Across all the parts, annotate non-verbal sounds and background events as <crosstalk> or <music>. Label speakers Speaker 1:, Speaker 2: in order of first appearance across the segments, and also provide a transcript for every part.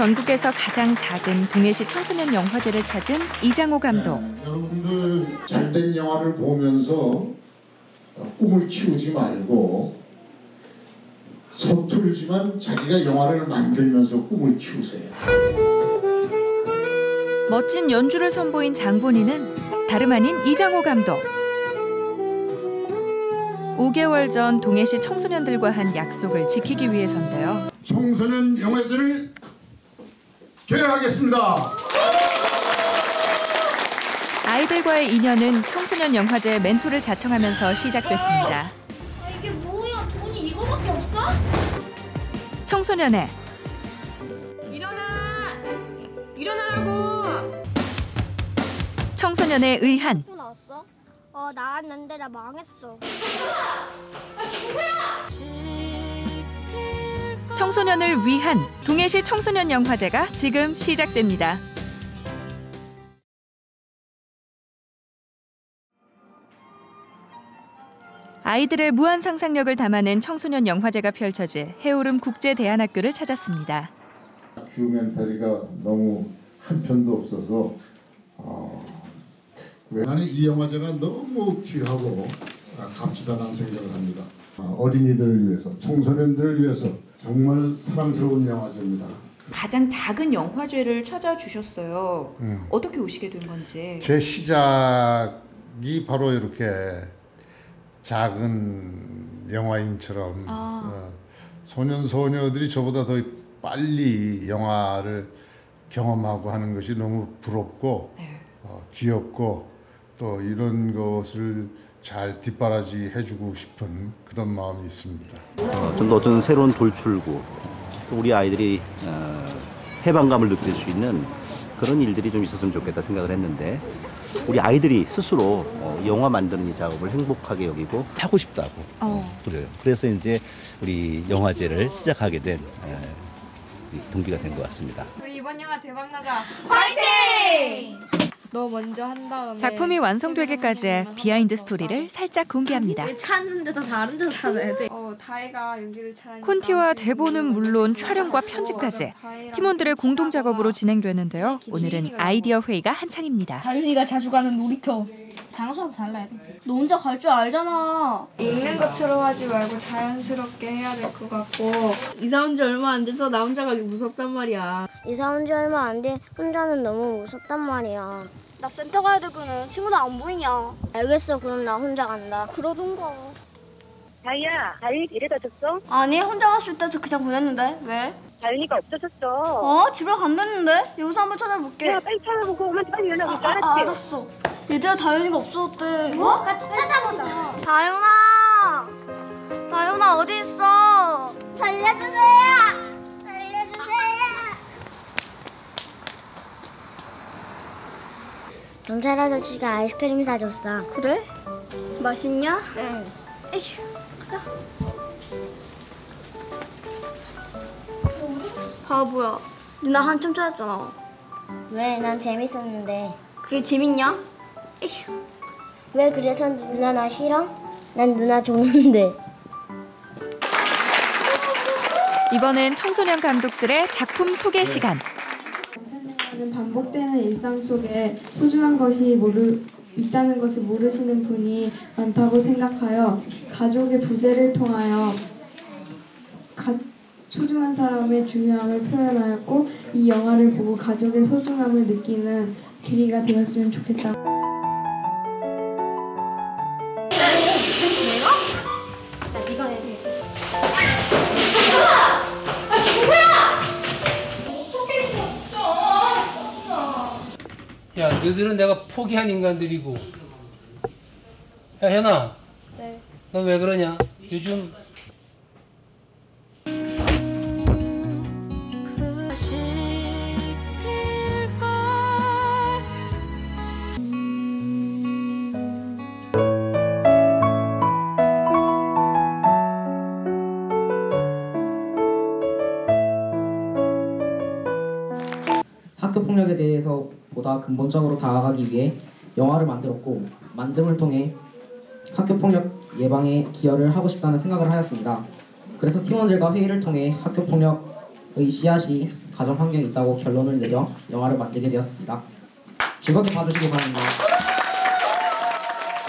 Speaker 1: 전국에서 가장 작은 동해시 청소년 영화제를 찾은 이장호 감독.
Speaker 2: 여러분들 잘된 영화를 보면서 꿈을 키우지 말고 서툴지만 자기가 영화를 만들면서 꿈을 키우세요.
Speaker 1: 멋진 연주를 선보인 장본인은 다름 아닌 이장호 감독. 5개월 전 동해시 청소년들과 한 약속을 지키기 위해서인데요.
Speaker 2: 청소년 영화제를 개회하겠습니다.
Speaker 1: 아이들과의 인연은 청소년 영화제 멘토를 자청하면서 시작됐습니다.
Speaker 3: 아, 이게 뭐야? 돈이 이거밖에 없어?
Speaker 1: 청소년의
Speaker 3: 일어나! 일어나라고!
Speaker 1: 청소년의 의한
Speaker 4: 또 나왔어? 어 나왔는데 나 망했어.
Speaker 1: 청소년을 위한 동해시 청소년 영화제가 지금 시작됩니다. 아이들의 무한 상상력을 담아낸 청소년 영화제가 펼쳐질 해오름 국제대안학교를 찾았습니다.
Speaker 2: 다큐멘터리가 너무 한 편도 없어서 어, 왜 나는 이 영화제가 너무 귀하고 아, 값지다는 생각을 합니다. 아, 어린이들을 위해서, 청소년들을 위해서 정말 사랑스러운 영화제입니다.
Speaker 5: 가장 작은 영화제를 찾아주셨어요. 어떻게 오시게 된 건지.
Speaker 6: 제 시작이 바로 이렇게 작은 영화인처럼 어, 소년 소녀들이 저보다 더 빨리 영화를 경험하고 하는 것이 너무 부럽고
Speaker 5: 네.
Speaker 6: 어, 귀엽고 또 이런 것을 잘 뒷바라지 해주고 싶은 그런 마음이 있습니다.
Speaker 7: 어, 좀더 어떤 새로운 돌출구 또 우리 아이들이 어, 해방감을 느낄 수 있는 그런 일들이 좀 있었으면 좋겠다 생각을 했는데 우리 아이들이 스스로 어, 영화 만드는 이 작업을 행복하게 여기고 하고 싶다고 어, 그래요. 그래서 이제 우리 영화제를 시작하게 된 에, 이 동기가 된 것 같습니다.
Speaker 8: 우리 이번 영화 대박 나자.
Speaker 4: 너 먼저 한 다음에
Speaker 1: 작품이 완성되기까지의 비하인드 스토리를 살짝 공개합니다.
Speaker 4: 찾는데 다 다른 데서 찾아야 돼.
Speaker 8: 어 다혜가 여기를 잘.
Speaker 1: 콘티와 대본은 물론 촬영과 편집까지 팀원들의 공동 작업으로 진행되는데요. 오늘은 아이디어 회의가 한창입니다.
Speaker 4: 다윤이가 자주 가는 놀이터. 장소도 달라야 돼. 너 혼자 갈 줄 알잖아.
Speaker 8: 읽는 것처럼 하지 말고 자연스럽게 해야 될 것 같고.
Speaker 4: 이사 온 지 얼마 안 돼서 나 혼자 가기 무섭단 말이야.
Speaker 9: 이사 온 지 얼마 안 돼 혼자는 너무 무섭단 말이야. 나 센터 가야 되거든. 친구도 안 보이냐? 알겠어. 그럼 나 혼자 간다. 그러던가.
Speaker 10: 다이야, 다이 이래다 줬어?
Speaker 4: 아니 혼자 갈 수 있다서 그냥 보냈는데 왜?
Speaker 10: 다윤이가 없어졌어.
Speaker 4: 어 집에 간댔는데 여기서 한번 찾아볼게.
Speaker 10: 야, 빨리 찾아보고 엄마한테 빨리 연락해.
Speaker 4: 아,
Speaker 10: 알았지?
Speaker 4: 아, 알았어. 얘들아 다윤이가 없어졌대.
Speaker 9: 뭐? 같이 찾아보자.
Speaker 4: 다윤아, 다윤아 어디 있어?
Speaker 9: 살려주세요. 살려주세요. 경찰 아저씨가 아이스크림 사줬어.
Speaker 4: 그래? 맛있냐?
Speaker 9: 응.
Speaker 4: 에휴, 가자. 바보야. 누나 한참 찾았잖아.
Speaker 9: 왜? 난 재밌었는데.
Speaker 4: 그게 재밌냐? 에휴.
Speaker 9: 왜 그래서 누나 나 싫어? 난 누나 좋은데.
Speaker 1: 이번엔 청소년 감독들의 작품 소개 시간.
Speaker 8: 는 반복되는 일상 속에 소중한 것이 모르 있다는 것을 모르시는 분이 많다고 생각하여 가족의 부재를 통하여 가, 소중한 사람의 중요함을 표현하였고 이 영화를 보고 가족의 소중함을 느끼는 계기가 되었으면 좋겠다.
Speaker 11: 야, 너희들은 내가 포기한 인간들이고. 야, 현아.
Speaker 4: 네.
Speaker 11: 너왜 그러냐? 요즘
Speaker 12: 폭력에 대해서 보다 근본적으로 다가가기 위해 영화를 만들었고 만듦을 통해 학교 폭력 예방에 기여를 하고 싶다는 생각을 하였습니다. 그래서 팀원들과 회의를 통해 학교 폭력의 씨앗이 가정 환경이 있다고 결론을 내려 영화를 만들게 되었습니다. 즐겁게 봐주시기 바랍니다.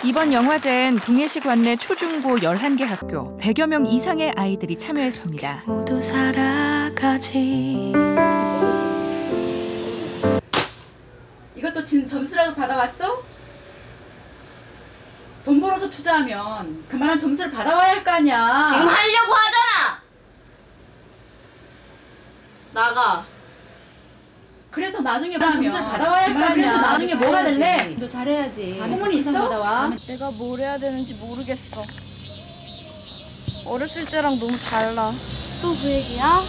Speaker 1: 이번 영화제엔 동해시 관내 초중고 11개 학교 100여 명 이상의 아이들이 참여했습니다.
Speaker 13: 모두 살아가지
Speaker 14: 이것도 지금 점수라도 받아왔어? 돈 벌어서 투자하면 그만한 점수를 받아와야 할 거 아니야.
Speaker 3: 지금 하려고 하잖아. 나가.
Speaker 14: 그래서 나중에 점수를 받아와야 할 거 아니야. 그래서 나중에 뭐가 될래?
Speaker 15: 너 잘해야지.
Speaker 14: 소문이 있어?
Speaker 15: 내가 뭘 해야 되는지 모르겠어. 어렸을 때랑 너무 달라.
Speaker 9: 또 그 얘기야?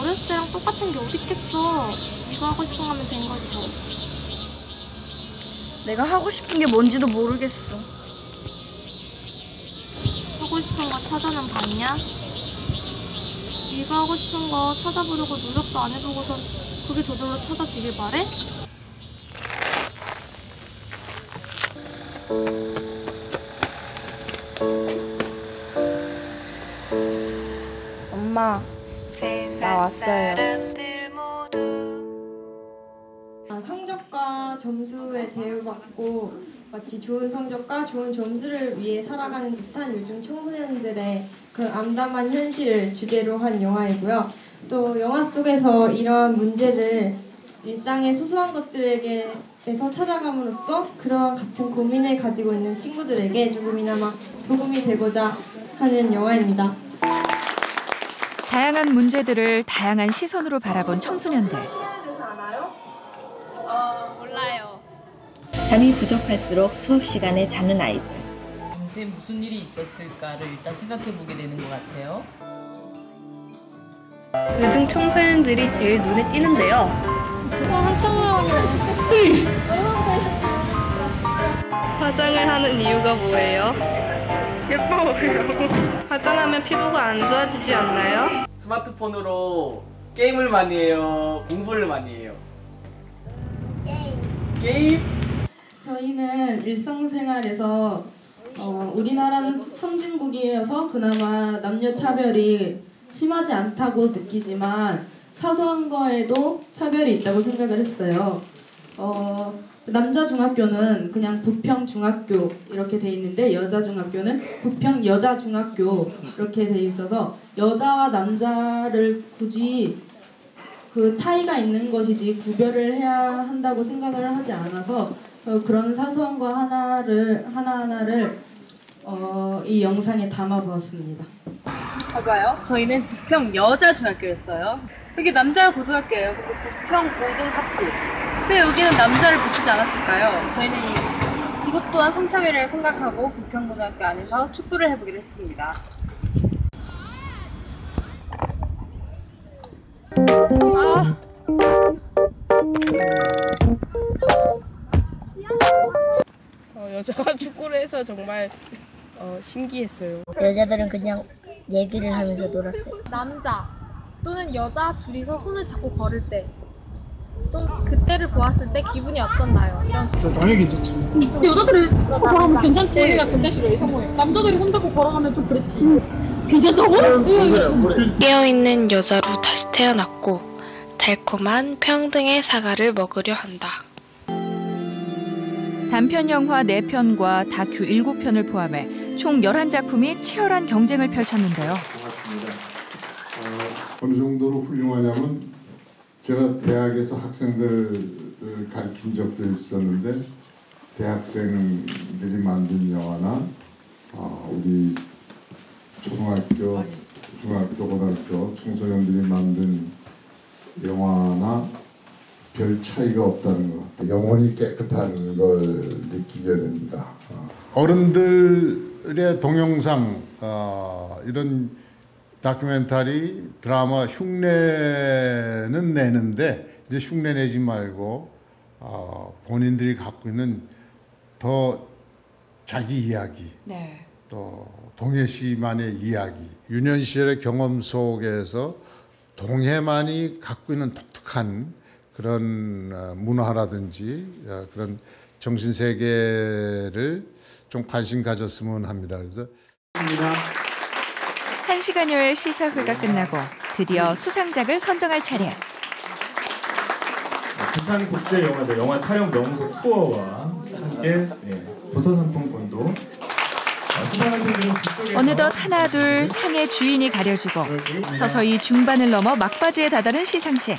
Speaker 9: 어렸을 때랑 똑같은 게 어딨겠어. 네가 하고 싶은 거 하면 된 거지 뭐.
Speaker 15: 내가 하고 싶은 게 뭔지도 모르겠어.
Speaker 9: 하고 싶은 거 찾아는 봤냐? 네가 하고 싶은 거 찾아보려고 노력도 안 해보고선 그게 저절로 찾아지길 바래?
Speaker 15: 엄마, 나 왔어요.
Speaker 16: 대우받고 마치 좋은 성적과 좋은 점수를 위해 살아가는 듯한 요즘 청소년들의 그런 암담한 현실을 주제로 한 영화이고요. 또 영화 속에서 이러한 문제를 일상의 소소한 것들에게서 찾아감으로써 그러한 같은 고민을 가지고 있는 친구들에게 조금이나마 도움이 되고자 하는 영화입니다.
Speaker 1: 다양한 문제들을 다양한 시선으로 바라본 청소년들.
Speaker 17: 잠이 부족할수록 수업 시간에 자는 아이들.
Speaker 18: 당시에 무슨 일이 있었을까를 일단 생각해 보게 되는 것 같아요.
Speaker 19: 요즘 청소년들이 제일 눈에 띄는데요. 화장을 하는 이유가 뭐예요? 예뻐 보이려고. 화장하면 피부가 안 좋아지지 않나요?
Speaker 20: 스마트폰으로 게임을 많이 해요. 공부를 많이 해요. 게임?
Speaker 16: 저희는 일상생활에서 어, 우리나라는 선진국이어서 그나마 남녀 차별이 심하지 않다고 느끼지만 사소한 거에도 차별이 있다고 생각을 했어요. 어, 남자 중학교는 그냥 부평 중학교 이렇게 돼 있는데 여자 중학교는 부평 여자 중학교 이렇게 돼 있어서 여자와 남자를 굳이 그 차이가 있는 것이지 구별을 해야 한다고 생각을 하지 않아서 어, 그런 사소한 거 하나를 하나하나를 어, 이 영상에 담아 보았습니다.
Speaker 19: 봐봐요. 저희는 부평 여자 중학교였어요. 여기 남자 고등학교예요. 근데 부평 고등학교. 근데 여기는 남자를 붙이지 않았을까요? 저희는 이, 이것 또한 성차별을 생각하고 부평 고등학교 안에서 축구를 해보기로 했습니다. 아.
Speaker 21: 여자가 <laughs> 축구를 해서 정말 어, 신기했어요.
Speaker 9: 여자들은 그냥 얘기를 하면서 놀았어요.
Speaker 22: 남자 또는 여자 둘이서 손을 잡고 걸을 때, 또 그때를 보았을 때 기분이 어떻나요? 이런
Speaker 23: 당연히 괜찮지.
Speaker 22: 근데 여자들이 걸어가면 괜찮지? 우리가 진짜 싫어해, 혐오해. 남자들이 손 잡고 걸어가면 좀 그렇지. 괜찮다고?
Speaker 24: 깨어있는 여자로 다시 태어났고 달콤한 평등의 사과를 먹으려 한다.
Speaker 1: 단편 영화 4편과 다큐 7편을 포함해 총 11작품이 치열한 경쟁을 펼쳤는데요.
Speaker 25: 어느 정도로 훌륭하냐면 제가 대학에서 학생들을 가르친 적도 있었는데 대학생들이 만든 영화나 어, 우리 초등학교, 중학교, 고등학교 청소년들이 만든 영화나 별 차이가 없다는 것. 영혼이 깨끗한 걸 느끼게 됩니다. 어.
Speaker 6: 어른들의 동영상 어, 이런 다큐멘터리 드라마 흉내는 내는데 이제 흉내 내지 말고 어, 본인들이 갖고 있는 더 자기 이야기
Speaker 26: 네.
Speaker 6: 또 동해시만의 이야기 유년 시절의 경험 속에서 동해만이 갖고 있는 독특한 그런 어, 문화라든지 어, 그런 정신 세계를 좀 관심 가졌으면 합니다. 그래서
Speaker 1: 한 시간여의 시사회가 끝나고 드디어 수상작을 선정할 차례.
Speaker 27: 부산국제영화제 영화 촬영 명소 투어와 함께 네, 도서 상품권도 어,
Speaker 1: 어느덧 하나 둘 상의 주인이 가려지고 서서히 중반을 넘어 막바지에 다다른 시상식.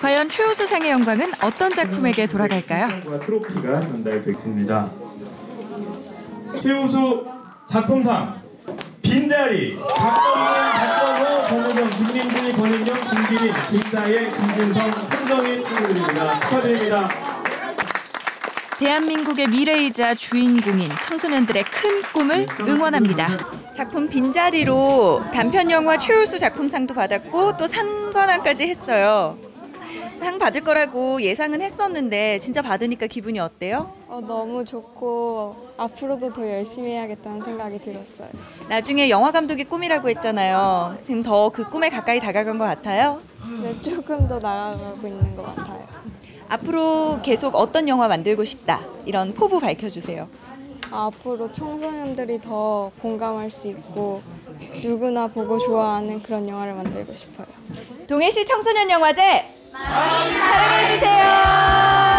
Speaker 1: 과연 최우수 상의 영광은 어떤 작품에게 돌아갈까요?
Speaker 27: 트로피가 전달돼 있습니다. 최우수 작품상 빈자리 박성민, 박성호, 정우경, 김민준이, 권인영, 김기린, 김다혜, 김진성, 손정희 친구들입니다. 축하드립니다.
Speaker 1: 대한민국의 미래이자 주인공인 청소년들의 큰 꿈을 응원합니다.
Speaker 5: 작품 빈자리로 단편 영화 최우수 작품상도 받았고 또 상관왕까지 했어요. 상 받을 거라고 예상은 했었는데 진짜 받으니까 기분이 어때요?
Speaker 8: 어, 너무 좋고 앞으로도 더 열심히 해야겠다는 생각이 들었어요.
Speaker 5: 나중에 영화 감독이 꿈이라고 했잖아요. 지금 더 그 꿈에 가까이 다가간 것 같아요.
Speaker 8: 네, 조금 더 나아가고 있는 것 같아요.
Speaker 5: 앞으로 계속 어떤 영화 만들고 싶다 이런 포부 밝혀주세요.
Speaker 8: 앞으로 청소년들이 더 공감할 수 있고 누구나 보고 좋아하는 그런 영화를 만들고 싶어요.
Speaker 5: 동해시 청소년 영화제 사랑해 주세요.